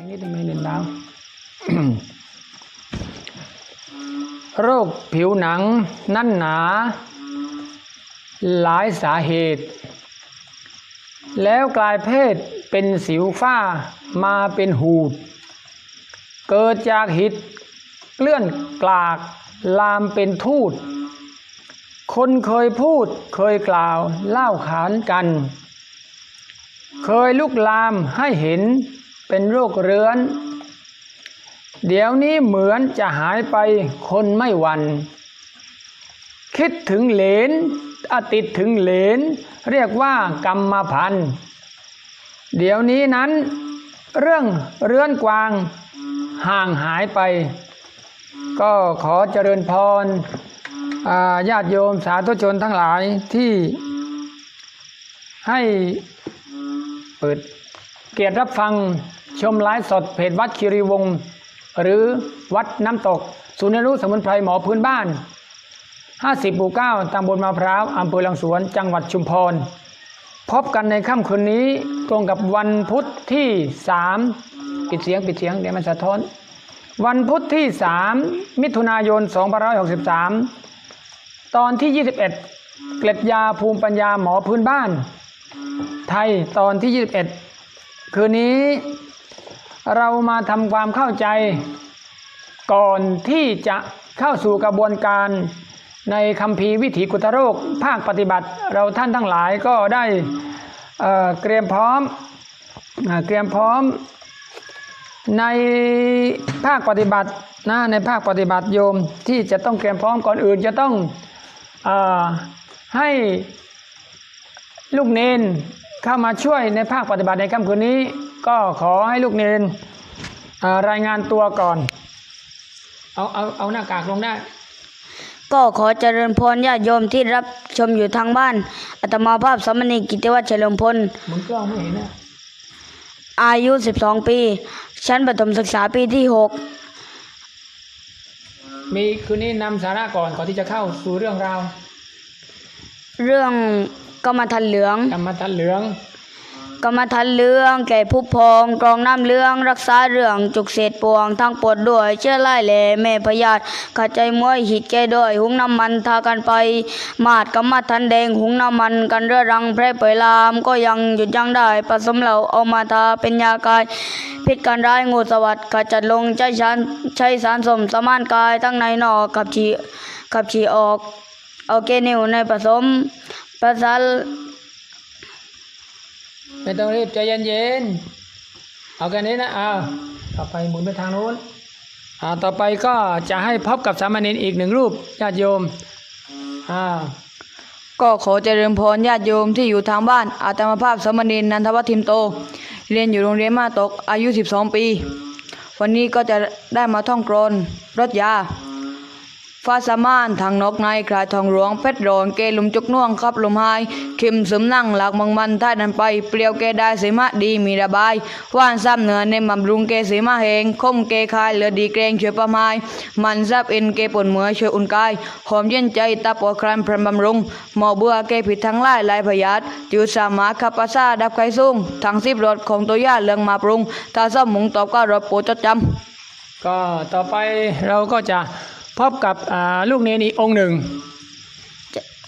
อันนี้ทำไมเด่นดาวโรคผิวหนังนั่นหนา หลายสาเหตุ แล้วกลายเพศเป็นสิวฝ้ามาเป็นหูด เกิดจากหิดเลื่อนกลากลามเป็นทูตคนเคยพูดเคยกล่าวเล่าขานกัน เคยลุกลามให้เห็น เป็นโรคเรื้อน เดี๋ยวนี้เหมือนจะหายไปคนไม่หวันคิดถึงเหลนอติดถึงเหลนเรียกว่ากรรมพันธ์เดี๋ยวนี้นั้น เรื่องเรื้อนกวาง ห่างหายไป ก็ขอเจริญพรญาติโยมสาธุชนทั้งหลายที่ให้เปิดเกียรติรับฟัง ชมไลฟ์สดเพจวัดคีรีวงศ์หรือวัดน้ำตก ศูนย์เรียนรู้สมุนไพรหมอพื้นบ้าน 50หมู่9ตำบลมะพร้าวอำเภอลังสวน จังหวัดชุมพร พบกันในค่ำคืนนี้ตรงกับวันพุธที่ 3 ปิดเสียงปิดเสียงเดี๋ยวมันสะท้อน วันพุธที่ 3 มิถุนายน2563 ตอนที่ 21 เกล็ดยาภูมิปัญญาหมอพื้นบ้าน ไทยตอนที่ 21 คืนนี้ เรามาทำความเข้าใจ ก่อนที่จะเข้าสู่กระบวนการในคัมภีวิถีกุตโรคภาคปฏิบัติ เราท่านทั้งหลายก็ได้เเตรียมพร้อมเอเตรียมพร้อมในภาคปฏิบัตินะในภาคปฏิบัติโยมที่จะต้องเตรียมพร้อมก่อนอื่นจะต้องอให้ลูกเนนเข้ามาช่วยในภาคปฏิบัติในค่ำคืนนี้ ก็ขอให้ลูกเนนเอ่อรายงานตัวก่อน เอาเอาเอาหน้ากากลงได้ ก็ขอเจริญพรญาติโยมที่รับชมอยู่ทางบ้านอาตมาภาพสามเณรกิติวัชเฉลิมพลหมุนกล้องไม่เห็นนะอายุ 12 ปี ชั้นประถมศึกษาปีที่มีคืนนี้นำสาระก่อนก่อนที่จะเข้าสู่เรื่องราว6เรื่องกรรมฐานเหลือง กรรมฐานเหลือง กรรมฐานเหลืองแก่ผู้พองกรองน้ำเหลืองรักษาเรื่องจุกเศษปวงทั้งปวดด้วยเชื้อไล่แหล่แม่พยาธิขาดใจมวยหิดแก่ด้วยหุงน้ำมันทากันไป มาดกรรมฐานแดงหุงน้ำมันกันเรื้อรังแพร่เผยลาม ก็ยังหยุดยั้งได้ผสมเหล่าเอามาทาเป็นยากายพิษการร้ายงูสวัสดิ์ขจัดลงใช้สารใช้สารสมสมานกายทั้งในนอกขับฉี่ขับฉี่ออกเอาเกนิวในผสมประสาน ไม่ต้องรีบใจเย็นๆเอาแค่นี้นะเอาต่อไปหมุนไปทางโน้นอ่าต่อไปก็จะให้พบกับสามเณรอีกหนึ่งรูปญาติโยมอ่าก็ขอเจริญพรญาติโยมที่อยู่ทางบ้านอาตมาภาพสมณีนันทวัฒน์ทิมโต เรียนอยู่โรงเรียนมาตกอายุ 12 ปี วันนี้ก็จะได้มาท่องกรนรถยา ฟ้าสามานทางนกในคลายทองหลวงเพชรโรนเกลุมจุกน่วงขับลมหายเข็มสมนั่งหลักมังมันท่าดันไป เปลี่ยวเกได้เสมาดีมีระบายว่านซ้ำเหนือในบำรุงเกเสมาเฮงคมเกคายเหลือดีเกรงช่วยประมายมันซับเอ็นเกปนเหมือช่วยอุ่นกายหอมเย็นใจตาปวดครันพรันบำรุงหมอเบื่อเกผิดทั้งไล่ลายพยาธิจุดสามารถขับปัสสาดับไข้สูงทั้งสิบรถของตัวยาเลืองมาปรุงตาส้มมุงตอบก็รถโปรดจดจำก็ต่อไปเราก็จะ พบกับอ่าลูกเนรอีกองค์หนึ่ง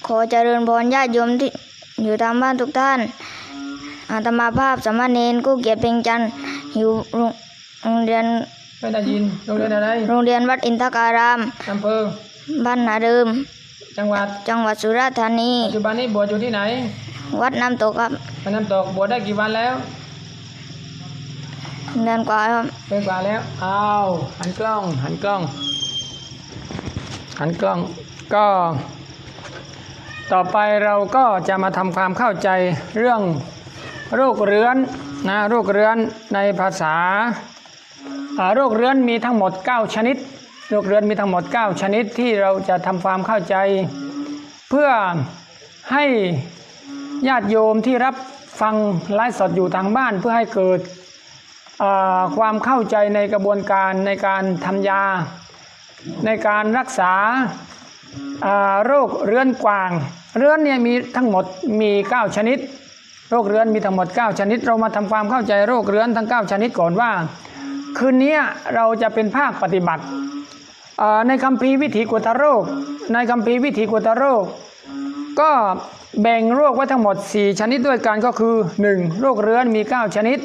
ขอเจริญพรญาติโยมที่อยู่ทางบ้านทุกท่านอาตมาภาพสามเณรกู้เกียรติเพ็งจันทร์อยู่โรงโรงเรียนไม่ได้ยินโรงเรียนอะไรโรงเรียนวัดอินทการามอำเภอบ้านนาเดิม จังหวัดจังหวัดสุราษฎร์ธานีปัจจุบันนี้บวชอยู่ที่ไหน วัดน้ำตกครับพน้ำตกบวชได้กี่วันแล้วเดือนกว่าครับเป็นกว่าแล้วอ้าวหันกล้องหันกล้อง หันกล้องก็ ต่อไปเราก็จะมาทำความเข้าใจเรื่องโรคเรื้อนนะโรคเรื้อนในภาษาโรคเรื้อนมีทั้งหมด 9 ชนิดโรคเรื้อนมีทั้งหมด 9 ชนิดที่เราจะทำความเข้าใจ เพื่อให้ญาติโยมที่รับฟังไลฟ์สดอยู่ทางบ้านเพื่อให้เกิดความเข้าใจในกระบวนการในการทำยา ในการรักษาโรคเรื้อนกวาง เรื้อนเนี่ยมีทั้งหมดมี 9 ชนิด โรคเรื้อนมีทั้งหมด 9 ชนิด เรามาทำความเข้าใจโรคเรื้อนทั้ง 9 ชนิดก่อนว่า คืนนี้เราจะเป็นภาคปฏิบัติ ในคัมภีร์วิถีกุตโรค ในคัมภีร์วิถีกุตโรค ก็แบ่งโรคไว้ทั้งหมด 4 ชนิดด้วยกันก็คือ 1. โรคเรื้อนมี 9 ชนิด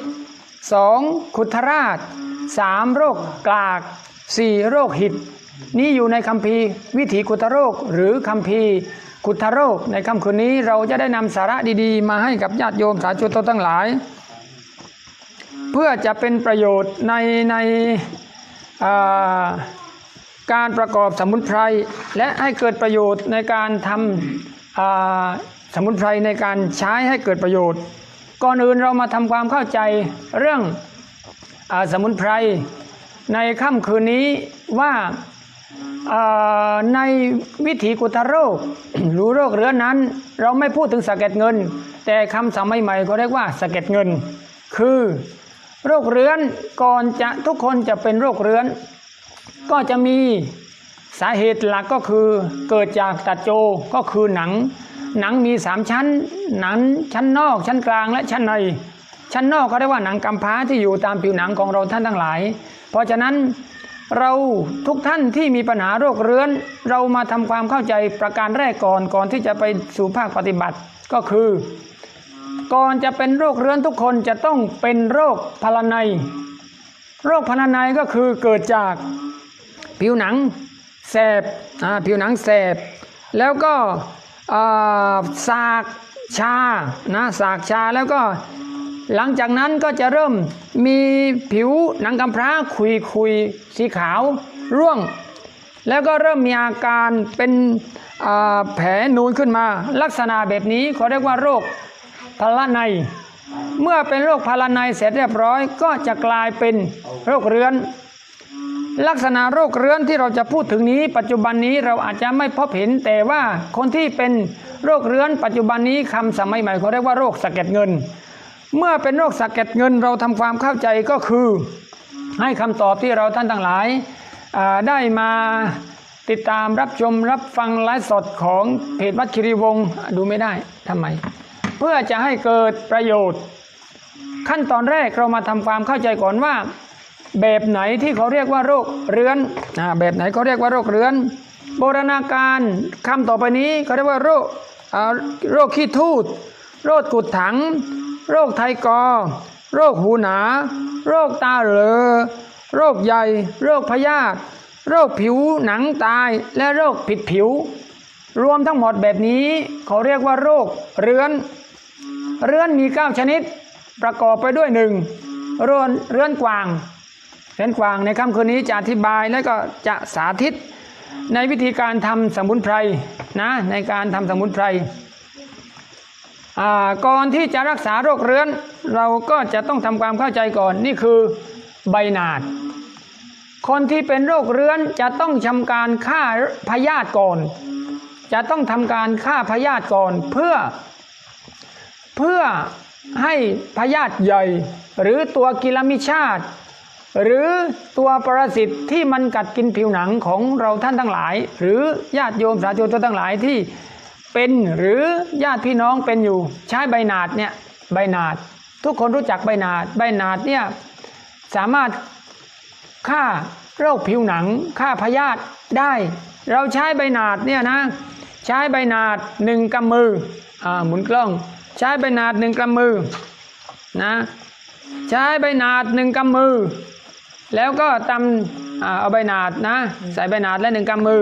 2. ขุทราช 3. โรคกลาก 4. โรคหิด นี่อยู่ในคัมภีร์วิถีกุตโรคหรือคัมภีร์กุทโรคในค่ำคืนนี้เราจะได้นำสาระดีๆ มาให้กับญาติโยมสาธุชนทั้งหลาย เพื่อจะเป็นประโยชน์ในในาการประกอบสมุนไพรและให้เกิดประโยชน์ในการทำสมุนไพรในการใช้ให้เกิดประโยชน์ ก่อนอื่นเรามาทำความเข้าใจเรื่องอสมุนไพรในค่ำคืนนี้ว่า ในวิถีกุทโรคหรือโรคเรื้อนนั้น เราไม่พูดถึงสะเก็ดเงิน แต่คำสมัยใหม่ก็เรียกว่าสะเก็ดเงิน คือโรคเรื้อนก่อนจะทุกคนจะเป็นโรคเรื้อน ก็จะมีสาเหตุหลักก็คือเกิดจากตัดโจก็คือหนัง หนังมีสามชั้น หนังชั้นนอก ชั้นกลางและชั้นใน ชั้นนอกก็เรียกว่าหนังกำพร้าที่อยู่ตามผิวหนังของเราท่านทั้งหลาย เพราะฉะนั้น เราทุกท่านที่มีปัญหาโรคเรื้อน เรามาทำความเข้าใจประการแรกก่อนก่อนที่จะไปสู่ภาคปฏิบัติก็คือ ก่อนจะเป็นโรคเรื้อนทุกคนจะต้องเป็นโรคพาราไนยโรคพาราไนยก็คือเกิดจากผิวหนังแสบผิวหนังแสบ แล้วก็สากชานะสากชาแล้วก็ หลังจากนั้นก็จะเริ่มมีผิวหนังกำพร้าคุยคุยๆสีขาวร่วง แล้วก็เริ่มมีอาการเป็นแผลนูนขึ้นมา ลักษณะแบบนี้เขาเรียกว่าโรคพาราไนยเมื่อเป็นโรคพาราไนยเสร็จเรียบร้อย ก็จะกลายเป็นโรคเรื้อน ลักษณะโรคเรื้อนที่เราจะพูดถึงนี้ ปัจจุบันนี้เราอาจจะไม่พบเห็นแต่ว่าคนที่เป็นโรคเรื้อน ปัจจุบันนี้คำสมัยใหม่เขาเรียกว่าโรคสะเก็ดเงิน เมื่อเป็นโรคสะเก็ดเงินเราทำความเข้าใจก็คือ ให้คำตอบที่เราท่านทั้งหลายได้มาติดตามรับชมรับฟังไลฟ์สดของเพจวัดคิริวงศ์ดูไม่ได้ทำไม เพื่อจะให้เกิดประโยชน์ ขั้นตอนแรกเรามาทำความเข้าใจก่อนว่า แบบไหนที่เขาเรียกว่าโรคเรื้อนอแบบไหนเขาเรียกว่าโรคเรื้อน โบราณการคำต่อไปนี้เขาเรียกว่าโรคโรคขี้ทูดโรคกุดถัง โรคไทกอ โรคหูหนา โรคตาเหลอ โรคใหญ่ โรคพยาธิโรคผิวหนังตายและโรคผิดผิว รวมทั้งหมดแบบนี้เขาเรียกว่าโรคเรื้อน เรื้อนมี 9 ชนิด ประกอบไปด้วยหนึ่งเรื้อนเรื้อนกวาง เรื้อนกวางในค่ำคืนนี้จะอธิบายและก็จะสาธิต ในวิธีการทำสมุนไพรนะในการทำสมุนไพร ก่อนที่จะรักษาโรคเรื้อน เราก็จะต้องทำความเข้าใจก่อนนี่คือใบหนาด คนที่เป็นโรคเรื้อนจะต้องทำการฆ่าพยาธิก่อน จะต้องทำการฆ่าพยาธิก่อนเพื่อ เพื่อให้พยาธิใหญ่ หรือตัวกิลมิชาตหรือตัวปรสิตที่มันกัดกินผิวหนังของเราท่านทั้งหลาย หรือญาติโยมสาธุชนทั้งหลายที่ เป็นหรือญาติพี่น้องเป็นอยู่ ใช้ใบนาดเนี่ยใบนาด ทุกคนรู้จักใบนาด ใบนาดเนี่ยสามารถฆ่าโรคผิวหนังฆ่าพยาธิได้ เราใช้ใบนาดเนี่ยนะใช้ใบนาดหนึ่งกำมืออ่าหมุนกล้อง ใช้ใบนาดหนึ่งกำมือนะใช้ใบนาดหนึ่งกำมือ แล้วก็ตำอ่าเอาใบนาดนะใส่ใบนาดและหนึ่งกำมือ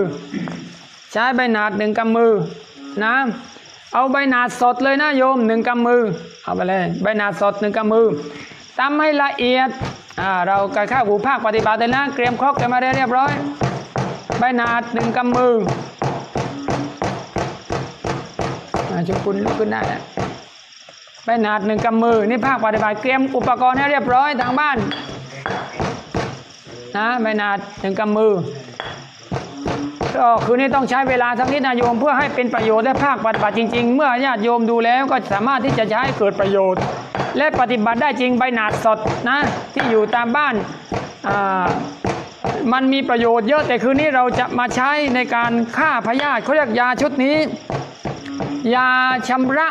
ใช้ใบนาดหนึ่งกำมือ นะเอาใบหนาดสดเลยนะโยมหนึ่งกำมือ เอาไปเลยใบหนาดสดหนึ่งกำมือตำให้ละเอียดอ่าเรากรข้าวหูภาคปฏิบัติเลยนะเตรียมครกกันมาเรียบร้อย ใบหนาดหนึ่งกำมืออ่าชมคุณลุกขึ้นได้แล้วใบหนาดหนึ่งกำมือนี่ภาคปฏิบัติเตรียมอุปกรณ์ให้เรียบร้อยทางบ้านนะใบหนาดหนึ่งกำมือ ก็คือนี่ต้องใช้เวลาทั้งนิดนะโยมเพื่อให้เป็นประโยชน์และภาคปฏิบัติจริง ๆ เมื่อญาติโยมดูแล้วก็สามารถที่จะใช้เกิดประโยชน์ และปฏิบัติได้จริงใบหนาดสดนะที่อยู่ตามบ้านมันมีประโยชน์เยอะแต่คืนนี้เราจะมาใช้ในการฆ่าพยาธิเขาเรียกยาชุดนี้ ยาชำระ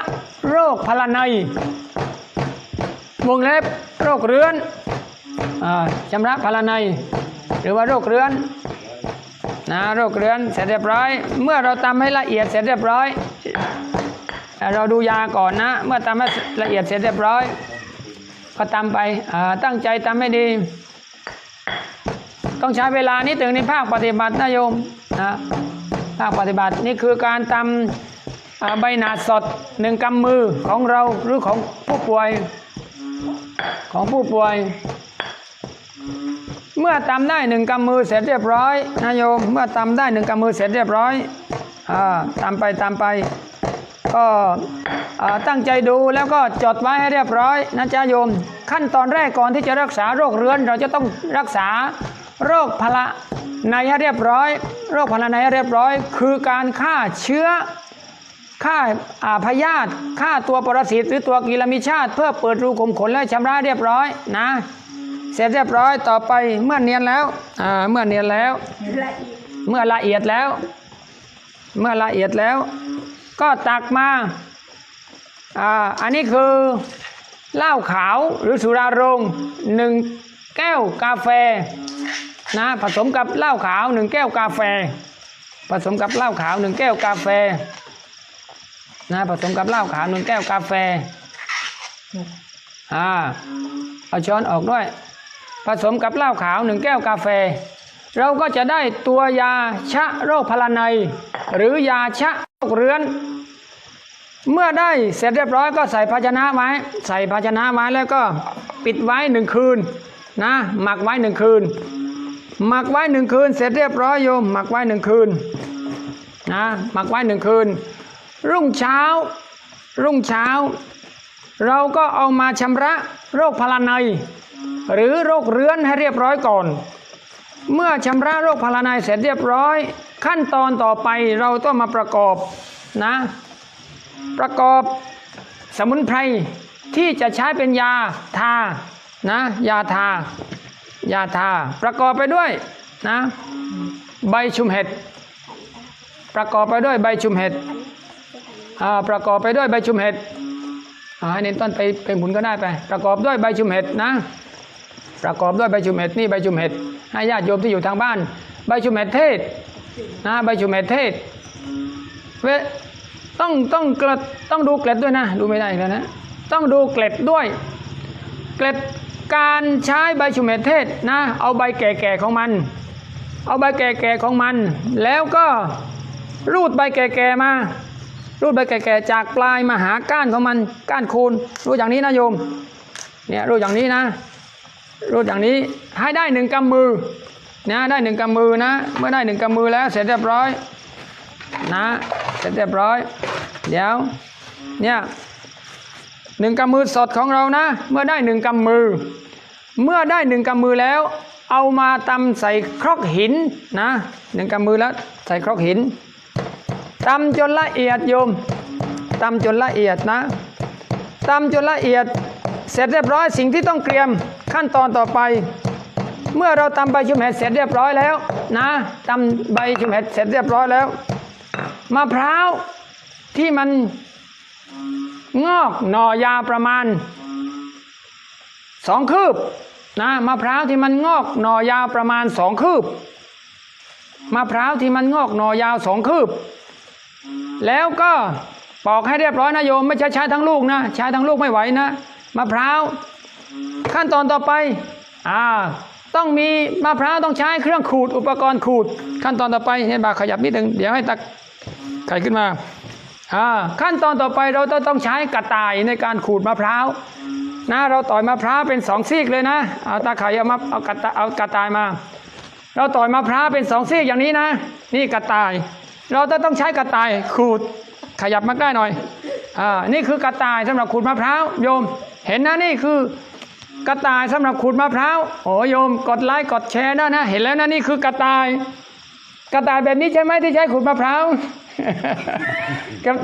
โรคพาราไนยวงเล็บโรคเรื้อนอ่าชำระพลานัยหรือว่าโรคเรื้อน นะโรคเรื้อนเสร็จเรียบร้อย เมื่อเราตำให้ละเอียดเสร็จเรียบร้อย เราดูยาก่อนนะ เมื่อตำให้ละเอียดเสร็จเรียบร้อย ก็ตำไปตั้งใจตำให้ดี ต้องใช้เวลานิดหนึ่งในภาคปฏิบัตินะโยมนะภาคปฏิบัตินี่คือการตำใบหนาดสดหนึ่งกำมือของเราหรือของผู้ป่วยของผู้ป่วย มื่อตำได้หนึ่งกำมือเสร็จเรียบร้อยนะโยมเมื่อตำได้หนึ่งกำมือเสร็จเรียบร้อยอ่าตำไปตำไป ก็ตั้งใจดูแล้วก็จดไว้ให้เรียบร้อยนะจ๊ะโยม ขั้นตอนแรกก่อนที่จะรักษาโรคเรื้อน เราจะต้องรักษาโรคพละในให้เรียบร้อย โรคพละในให้เรียบร้อย คือการฆ่าเชื้อฆ่าอาพยาธิฆ่าตัวปรสิตหรือตัวกีรมิชาติ เพื่อเปิดรูขุมขนและชำระเรียบร้อยนะ เสร็จเรียบร้อยต่อไปเมื่อเนียนแล้วอ่าเมื่อเนียนแล้ว เมื่อละเอียดแล้ว เมื่อละเอียดแล้ว ก็ตักมาอ่าอันนี้คือเหล้าขาวหรือสุราโรงหนึ่งแก้วกาแฟนะผสมกับเหล้าขาวหนึ่งแก้วกาแฟ ผสมกับเหล้าขาวหนึ่งแก้วกาแฟนะผสมกับเหล้าขาวหนึ่งแก้วกาแฟอ่าเอาช้อนออกด้วย ผสมกับเหล้าขาวหนึ่งแก้วกาแฟ เราก็จะได้ตัวยาชะโรคพลานัย หรือยาชะโรคเรื้อน เมื่อได้เสร็จเรียบร้อยก็ใส่ภาชนะไว้ ใส่ภาชนะไว้แล้วก็ปิดไว้หนึ่งคืนนะหมักไว้หนึ่งคืน หมักไว้หนึ่งคืน เสร็จเรียบร้อยโยมหมักไว้หนึ่งคืนนะหมักไว้หนึ่งคืน รุ่งเช้า รุ่งเช้า เราก็เอามาชำระโรคพลานัย หรือโรคเรื้อนให้เรียบร้อยก่อน เมื่อชำระโรคพลานัยเสร็จเรียบร้อย ขั้นตอนต่อไปเราต้องมาประกอบนะ ประกอบสมุนไพรที่จะใช้เป็นยาทานะยาทายาทาประกอบไปด้วยนะใบชุมเห็ด ประกอบไปด้วยใบชุมเห็ดอ่าประกอบไปด้วยใบชุมเห็ดอ่าให้เน้นต้นไปไปหมุนก็ได้ไป ประกอบด้วยใบชุมเห็ดนะ ประกอบด้วยใบชุมเห็ดนี่ใบชุมเห็ดให้ญาติโยมที่อยู่ทางบ้าน ใบชุมเห็ดเทศนะใบชุมเห็ดเทศเวต้องต้องกล็ดต้องดูเกล็ดด้วยนะ ดูไม่ได้แล้วนะต้องดูเกล็ดด้วย เกล็ดการใช้ใบชุมเห็ดเทศนะเอาใบแก่ๆของมัน เอาใบแก่ๆของมัน แล้วก็รูดใบแก่ๆมารูดใบแก่ๆจากปลายมาหาก้านของมันก้านโคนรูดอย่างนี้นะโยมเนี่ยรูดอย่างนี้นะ รูดอย่างนี้ให้ได้หนึ่งกำมือนะได้หนึ่งกำมือนะ เมื่อได้หนึ่งกำมือแล้วเสร็จเรียบร้อยนะเสร็จเรียบร้อย เดี๋ยวเนี่ยหนึ่งกำมือสดของเรานะ เมื่อได้หนึ่งกำมือ เมื่อได้หนึ่งกำมือแล้ว เอามาตำใส่ครกหินนะหนึ่งกำมือแล้วใส่ครกหินตำจนละเอียดโยมตำจนละเอียดนะตำจนละเอียด เสร็จเรียบร้อยสิ่งที่ต้องเตรียมขั้นตอนต่อไป เมื่อเราตำใบชุมเห็ดเสร็จเรียบร้อยแล้วนะตำใบชุมเห็ดเสร็จเรียบร้อยแล้วมะพร้าวที่มันงอกหน่อยาวประมาณสองคืบนะมะพร้าวที่มันงอกหน่อยาวประมาณสองคืบมะพร้าวที่มันงอกหน่อยาวสองคืบ แล้วก็ปอกให้เรียบร้อยนะโยมไม่ใช่ใช้ทั้งลูกนะ ใช้ทั้งลูกไม่ไหวนะ มะพร้าวขั้นตอนต่อไปอ่าต้องมีมะพร้าวต้องใช้เครื่องขูดอุปกรณ์ขูด ขั้นตอนต่อไปเห็นบาขยับนิดหนึ่งเดี๋ยวให้ตักไข่ขึ้นมาอ่าขั้นตอนต่อไปเราต้องต้องใช้กระต่ายในการขูดมะพร้าวนะเราต่อยมะพร้าวเป็นสองซีกเลยนะเอาตาไข่เอามาเอากระต่ายเอากระต่ายมา เราต่อยมะพร้าวเป็นสองซีกอย่างนี้นะ นี่กระต่าย เราจะต้องใช้กระต่ายขูดขยับมาใกล้หน่อยอ่านี่คือกระต่ายสำหรับขูดมะพร้าวโยม เห็นนะนี่คือกระต่ายสำหรับขูดมะพร้าวโอ้โยมกดไลค์กดแชร์นะนะ เห็นแล้วนะนี่คือกระต่าย กระต่ายแบบนี้ใช่ไหมที่ใช้ขูดมะพร้าว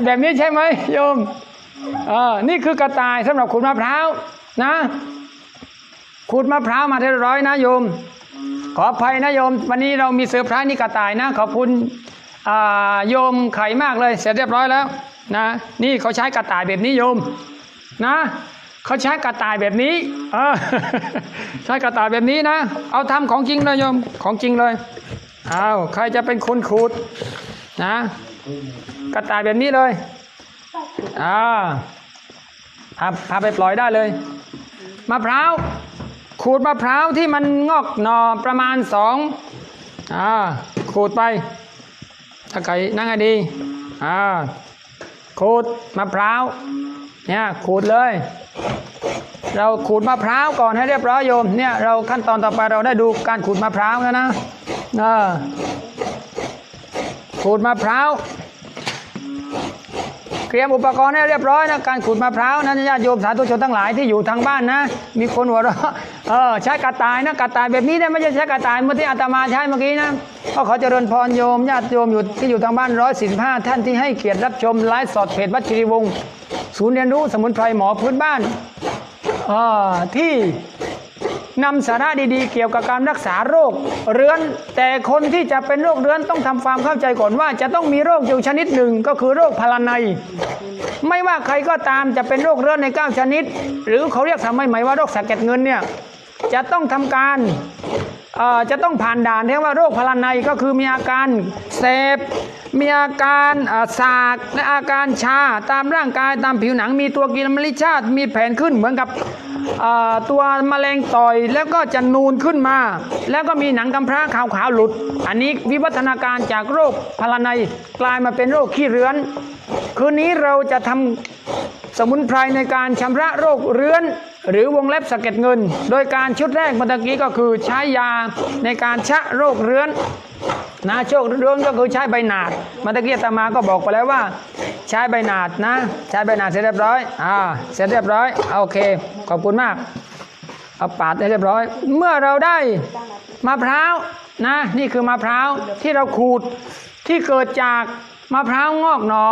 แบบนี้ใช่ไหมโยมอ่านี่คือกระต่ายสำหรับขูดมะพร้าวนะขูดมะพร้าวมาเรียบร้อยนะโยม ขออภัยนะโยม วันนี้เรามีเซอร์ไพรส์นี่กระต่ายนะ ขอบคุณอ่าโยมไข่มากเลย เสร็จเรียบร้อยแล้วนะ นี่เขาใช้กระต่ายแบบนี้โยมนะ เขาใช้กระต่ายแบบนี้ใช้กระต่ายแบบนี้นะ เอาทำของจริงเลยโยมของจริงเลยเอาใครจะเป็นคนขูดนะกระต่ายแบบนี้เลยอ่าพาพาไปปล่อยได้เลยมะพร้าวขูดมะพร้าวที่มันงอกหน่อประมาณสองอ่าขูดไปถ้าไก่นั่งให้ดีอ่าขูดมะพร้าวเนี่ยขูดเลย เราขูดมะพร้าวก่อนให้เรียบร้อยโยมเนี่ยเราขั้นตอนต่อไปเราได้ดูการขูดมะพร้าวแล้วนะเออขูดมะพร้าวเตรียมอุปกรณ์ให้เรียบร้อยนะการขูดมะพร้าวนะญาติโยมสาธุชนทั้งหลายที่อยู่ทางบ้านนะ มีคนหัวเราะเออใช้กระต่ายนะกระต่ายแบบนี้นะไม่ใช่ใช้กระต่ายเมื่อที่อาตมาใช้เมื่อกี้นะก็ขอเจริญพรโยมญาติโยมอยู่ที่อยู่ทางบ้านร้อยสิบห้าท่านที่ให้เกียรติรับชมไลฟ์สดเพจวัดคีรีวงศ์ ศูนย์เรียนรู้สมุนไพรหมอพื้นบ้านที่นำสาระดีๆ เกี่ยวกับการรักษาโรค เรื้อน แต่คนที่จะเป็นโรคเรื้อนต้องทำความเข้าใจก่อนว่า จะต้องมีโรคอยู่ชนิดหนึ่งก็คือโรคพาราไนยไม่ว่าใครก็ตามจะเป็นโรคเรื้อนใน 9 ชนิด หรือเขาเรียกทำไมหมายว่าโรคสะเก็ดเงินเนี่ยจะต้องทำการ จะต้องผ่านด่านเรียกว่าโรคพาราไนยก็คือมีอาการเสพมีอาการสากและอาการชาตามร่างกายตามผิวหนัง มีตัวกินมริชาติมีแผนขึ้นเหมือนกับตัวแมลงต่อยแล้วก็จะนูนขึ้นมา แล้วก็มีหนังกำพร้าขาวๆหลุด อันนี้วิวัฒนาการจากโรคพาราไนยกลายมาเป็นโรคขี้เรื้อน คืนนี้เราจะทำสมุนไพรในการชำระโรคเรื้อน หรือวงเล็บสะเก็ดเงิน โดยการชุดแรกเมื่อกี้ก็คือใช้ยาในการชะโรคเรื้อนนะโชคเรื้อนก็คือใช้ใบหนาดเมื่อกี้อาตมาก็บอกไปแล้วว่า ใช้ใบหนาดนะ ใช้ใบหนาดเสร็จเรียบร้อยอ่าเสร็จเรียบร้อยโอเค ขอบคุณมากเอาปาดให้เรียบร้อย เมื่อเราได้มะพร้าวนะนี่คือมะพร้าวที่เราขูดที่เกิดจากมะพร้าวงอกหนอ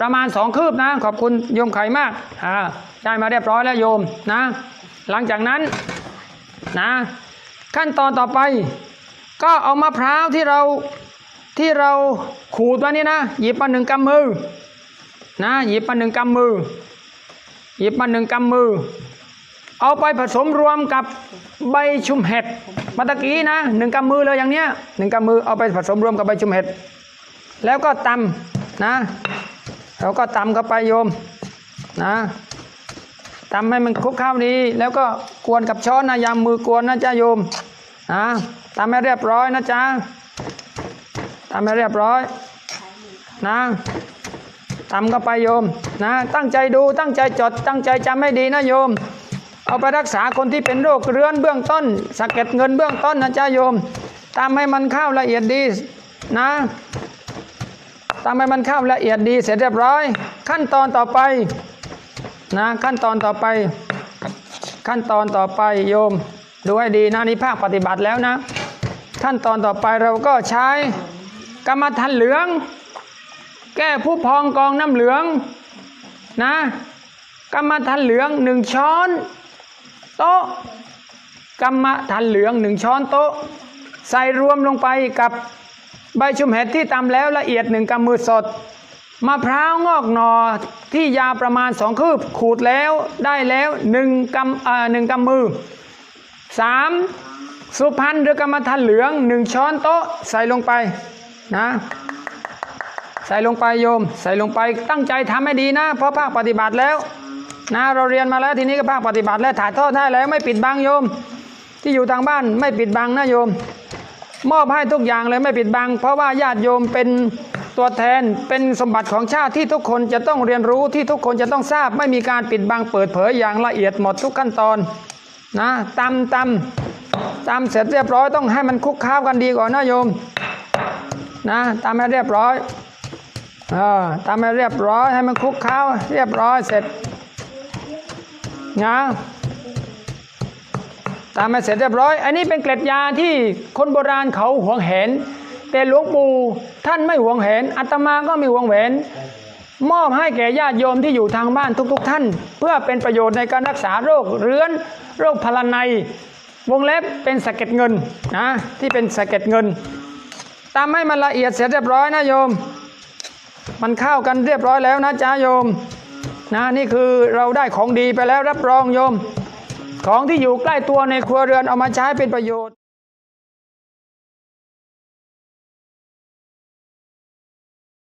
ประมาณสองคืบนะ ขอบคุณโยมไข่มากอ่าได้มาเรียบร้อยแล้วโยมนะ หลังจากนั้นนะ ขั้นตอนต่อไป ก็เอามะพร้าวที่เราที่เราขูดไว้นี่นะ หยิบมาหนึ่งกำมือนะหยิบมาหนึ่งกำมือ หยิบมาหนึ่งกำมือ เอาไปผสมรวมกับใบชุมเห็ดมาตะกี้นะหนึ่งกำมือเลยอย่างเนี้ยหนึ่งกำมือเอาไปผสมรวมกับใบชุมเห็ดแล้วก็ตำนะ เราก็ตำเข้าไปโยมนะตำให้มันคลุกข้าวดี แล้วก็กวนกับช้อนนะยามือกวนนะจ๊ะโยมนะตำให้เรียบร้อยนะจ๊ะตำให้เรียบร้อยนะตำเข้าไปโยมนะตั้งใจดูตั้งใจจด ตั้งใจจำให้ดีนะโยม เอาไปรักษาคนที่เป็นโรคเรื้อนเบื้องต้นสะเก็ดเงินเบื้องต้นนะจ๊ะโยมตามให้มันข้าวละเอียดดีนะ ตามให้มันเข้าละเอียดดีเสร็จเรียบร้อย ขั้นตอนต่อไปนะขั้นตอนต่อไป ขั้นตอนต่อไปโยมดูให้ดีนะนี่ภาคปฏิบัติแล้วนะ ขั้นตอนต่อไปเราก็ใช้กรรมฐานเหลือง แก้ผู้พองกองน้ำเหลืองนะกรรมฐานเหลืองหนึ่งช้อนโต๊ะกรรมฐานเหลืองหนึ่งช้อนโต๊ะ ใส่รวมลงไปกับ ใบชุมเห็ดที่ตำแล้วละเอียดหนึ่งกำมือสดมะพร้าวงอกหนอที่ยาวประมาณสองคืบขูดแล้วได้แล้วหนึ่งกำอ่าหนึ่งกำมือสามสุพรรณหรือกรรมฐานเหลืองหนึ่งช้อนโต๊ะใส่ลงไปนะใส่ลงไปโยม ใส่ลงไปตั้งใจทำให้ดีนะ เพราะภาคปฏิบัติแล้วนะเราเรียนมาแล้วทีนี้ก็ภาคปฏิบัติแล้วถ่ายทอดให้แล้วไม่ปิดบังโยม ที่อยู่ทางบ้านไม่ปิดบังนะโยม มอบให้ทุกอย่างเลยไม่ปิดบัง เพราะว่าญาติโยมเป็นตัวแทนเป็นสมบัติของชาติที่ทุกคนจะต้องเรียนรู้ที่ทุกคนจะต้องทราบ ไม่มีการปิดบังเปิดเผยอย่างละเอียดหมดทุกขั้นตอนนะตำตำตำเสร็จเรียบร้อยต้องให้มันคุกข้าวกันดีก่อนนะโยมนะตำให้เรียบร้อยเออตำให้เรียบร้อยให้มันคุกข้าวเรียบร้อยเสร็จนะ ตามมาเสร็จเรียบร้อย อันนี้เป็นเกล็ดยาที่คนโบราณเขาหวงแหน แต่หลวงปู่ท่านไม่หวงแหนอาตมาก็ไม่หวงแหน มอบให้แก่ญาติโยมที่อยู่ทางบ้านทุก ๆ ท่าน เพื่อเป็นประโยชน์ในการรักษาโรคเรื้อนโรคพาราไนยวงเล็บเป็นสะเก็ดเงินนะที่เป็นสะเก็ดเงินตามให้มันละเอียดเสร็จเรียบร้อยนะโยม มันเข้ากันเรียบร้อยแล้วนะจ๊ะโยมนะนี่คือเราได้ของดีไปแล้วรับรองโยม ของที่อยู่ใกล้ตัวในครัวเรือนเอามาใช้เป็นประโยชน์